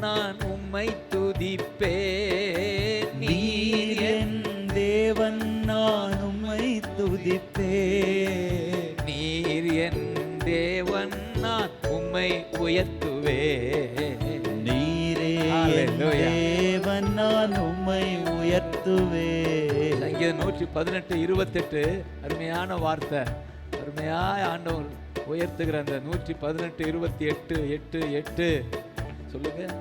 நான் உம்மை துதிப்பேன். நீர் என் தேவன் நான் உம்மை துதிப்பே நீர் என் தேவன் நான் உம்மை உயர்த்துவே நீரே என். தேவன் நான் உம்மை உயர்த்துவே சங்கீதம் நூற்றி பதினெட்டு இருபத்தெட்டு. அருமையான வார்த்தை. அருமையாய் ஆண்டவர் உயர்த்துகிற அந்த நூற்றி பதினெட்டு இருபத்தி எட்டு எட்டு எட்டு. சொல்லுங்க.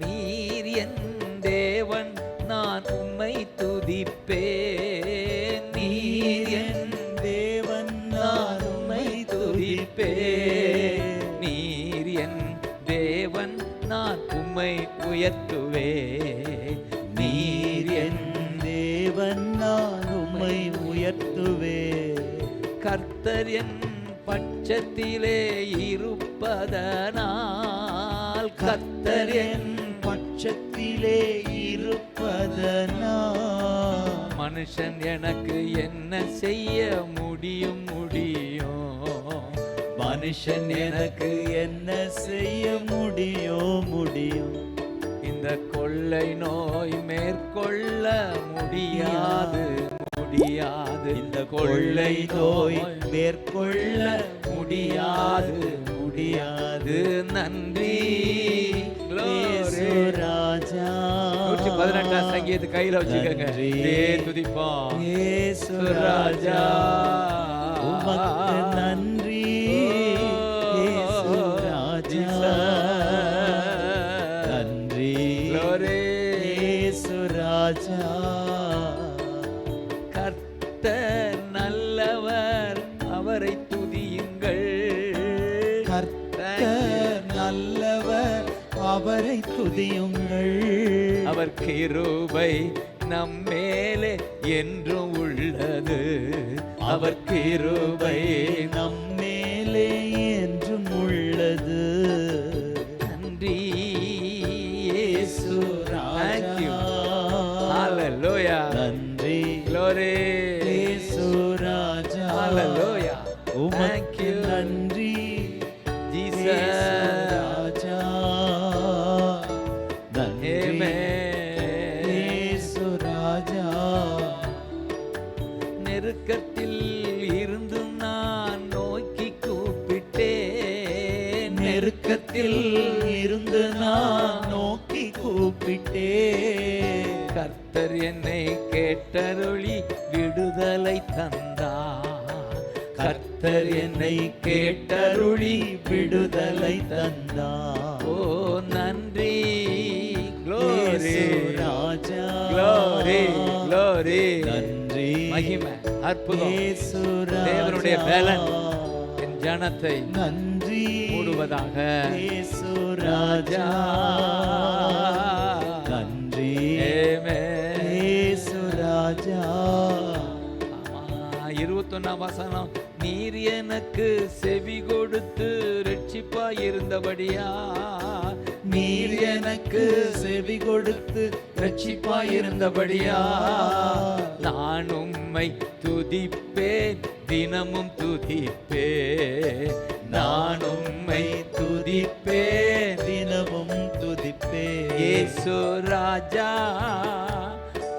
நீர் என் தேவன் நான் உம்மை துதிப்பேன். நீர் என் தேவன் நான் உம்மை துதிப்பேன். நீர் என் தேவன் நான் உம்மை உயர்த்துவே நீர் என் தேவன் நான் உம்மை உயர்த்துவே கர்த்தர் என் பட்சத்திலே இருப்பதனால் கர்த்தர் என் பட்சத்திலே இருப்பதனா மனுஷன் எனக்கு என்ன செய்ய முடியும் முடியும்? மனுஷன் எனக்கு என்ன செய்ய முடியோ முடியும்? இந்த கொள்ளை நோய் மேற்கொள்ள முடியாது முடியாது. இந்த கொள்ளை நோய் மேற்கொள்ள முடியாது. முடியாது. நன்றி. ராஜா. நூற்றி பதினெட்டாம் சங்கீத கையில வச்சுக்கோங்க. துதிப்போம் ராஜா. நல்லவர் அவரை துதியுங்கள் கர்த்தர் நல்லவர் அவரை துதியுங்கள் அவர் கிருபை நம்மேலே என்றும் உள்ளது அவர் கிருபை நம் மேலே என்றும் உள்ளது நன்றி. Hallelujah. நன்றி Glory. நெருக்கத்தில் இருந்து நான் நோக்கி கூப்பிட்டே கர்த்தர் என்னை கேட்டருளி விடுதலை தந்தார். கர்த்தர் என்னை கேட்டருளி விடுதலை தந்தா ஓ நன்றி. க்ளோரி ராஜா க்ளோரி க்ளோரி நன்றி. மகிமை அற்புதம். தேவனுடைய. பலன். என் ஜனத்தை நன்றி. இயேசு ராஜா நன்றி. ராஜா இருபத்தொன்னாம் வசனம். நீர் எனக்கு செவி கொடுத்து ரட்சிப்பா இருந்தபடியா நீர் எனக்கு செவி கொடுத்து ரட்சிப்பாயிருந்தபடியா நான் உம்மை துதிப்பேன் தினமும் துதிப்பேன். நான் உம்மை துதிப்பே தினமும் துதிப்பே ஏசு ராஜா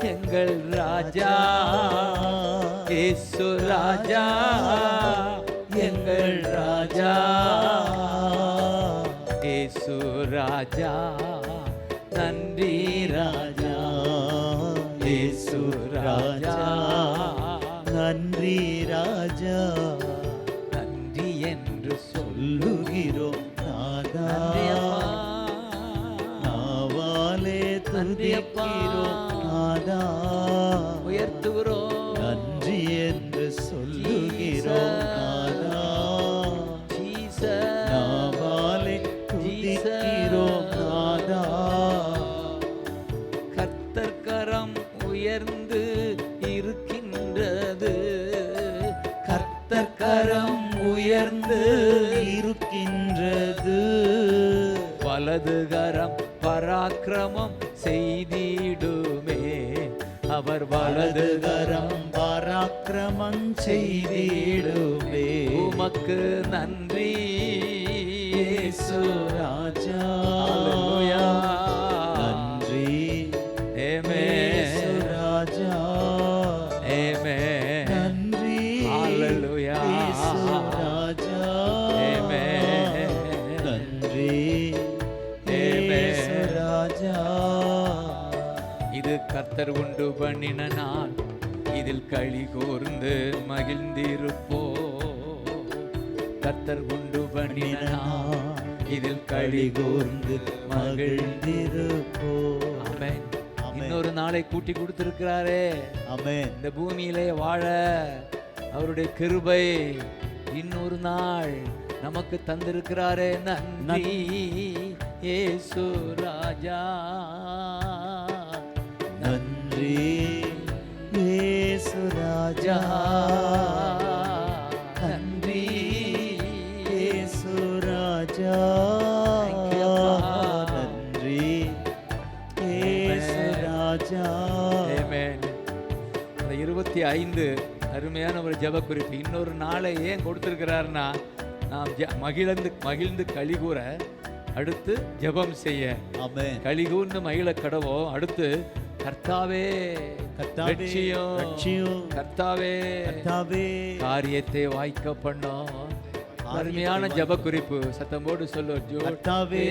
எங்கள் ராஜா. ஏசு ராஜா எங்கள் ராஜா. ஏசு ராஜா நன்றி ராஜா. ஏசு ராஜா நன்றி ராஜா. என்று சொல்லு சொல்லுகிறோம் நாதா. நாவாலே. துதிக்கிறோம் நாதா உயர்த்துகிறோம் நன்றி என்று சொல்லுகிறோம் அவர் வலது கரம் பராக்கிரமம் செய்திடுமே. உமக்கு நன்றி. ராஜா. இது கர்த்தர் உண்டு பண்ணின நாள். இதில் களி கூர்ந்து மகிழ்ந்திருப்போ. கர்த்தர் உண்டு பண்ணின நாள். இதில் களி கூர்ந்து மகிழ்ந்திருப்போ. ஆமென். இன்னொரு நாளை கூட்டி கொடுத்திருக்கிறாரே. ஆமென். இந்த பூமியிலே வாழ அவருடைய கிருபை இன்னொரு நாள் நமக்கு தந்திருக்கிறாரே. நன்றி. ஏசு ராஜா. நன்றி இயேசு Amen. ராஜா Amen. அந்த இருபத்தி ஐந்து அருமையான ஒரு ஜெப குறிப்பு இன்னொரு நாளை ஏன் கொடுத்திருக்கிறாருன்னா நாம் மகிழ்ந்து மகிழ்ந்து களி கூற அடுத்து ஜெபம் செய்ய ஆமென் களி கூர்ந்து மகிழ கடவோம் அடுத்து கர்த்தாவே கர்த்தாவே. கர்த்தாவே காரியத்தை வாய்க்க பண்ணோம் அருமையான ஜெப குறிப்பு சத்தம் போட்டு சொல்லு கர்த்தாவே.